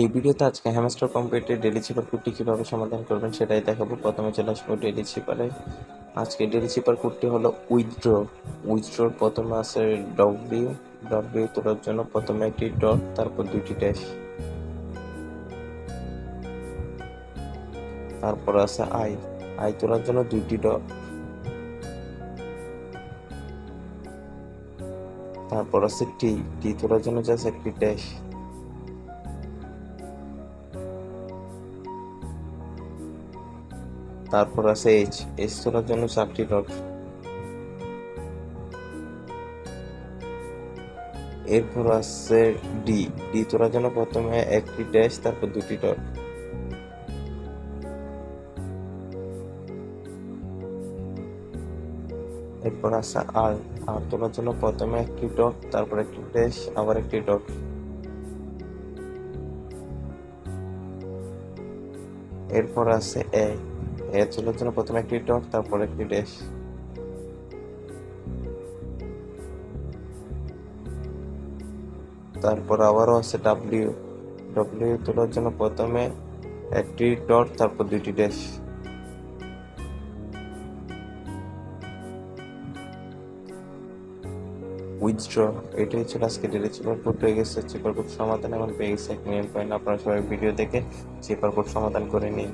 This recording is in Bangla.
এই ভিডিওতে আজকে হ্যামস্টার কম্পিউটার ডেলি চিপার কোডটি কীভাবে সমাধান করবেন সেটাই দেখাবো। প্রথমে চলে আসব ডেলি চিপারে আজকে ডেলি চিপার কোডটি হলো উইথড্র উইথড্রোর প্রথমে আছে ডব্লিউ ডব্লিউ তোলার জন্য প্রথমে একটি ডট তারপর দুইটি ড্যাশ তারপর আছে আই আই তোলার জন্য দুইটি ডট তারপর আছে টি টি তোলার জন্য জাস্ট একটি ড্যাশ তারপর আছে এইচ এইচ তোলার জন্য চারটি ডট এরপর আছে ডি ডি তোলার জন্য প্রথমে একটি ড্যাশ তারপর দুটি ডট এরপর আছে আর আর তোলার জন্য প্রথমে একটি ডট তারপর একটি ড্যাশ আবার একটি ডট এরপর আছে এ এ তোলার জন্য প্রথমে একটি ডট তারপর একটি ড্যাশ তারপর আবারও আছে ডাব্লিউ ডাব্লিউ তোলার জন্য প্রথমে একটি ডট তারপর দুইটি ড্যাশ উইথড্র এটাই ছিল আজকে ডেলি চেপার কোড হয়ে গেছে চেপার কোড সমাধান এখন পেয়ে গেছে এক মিলিয়ন পয়েন্ট আপনারা সবাই ভিডিও দেখে চেপার কোড সমাধান করে নিন।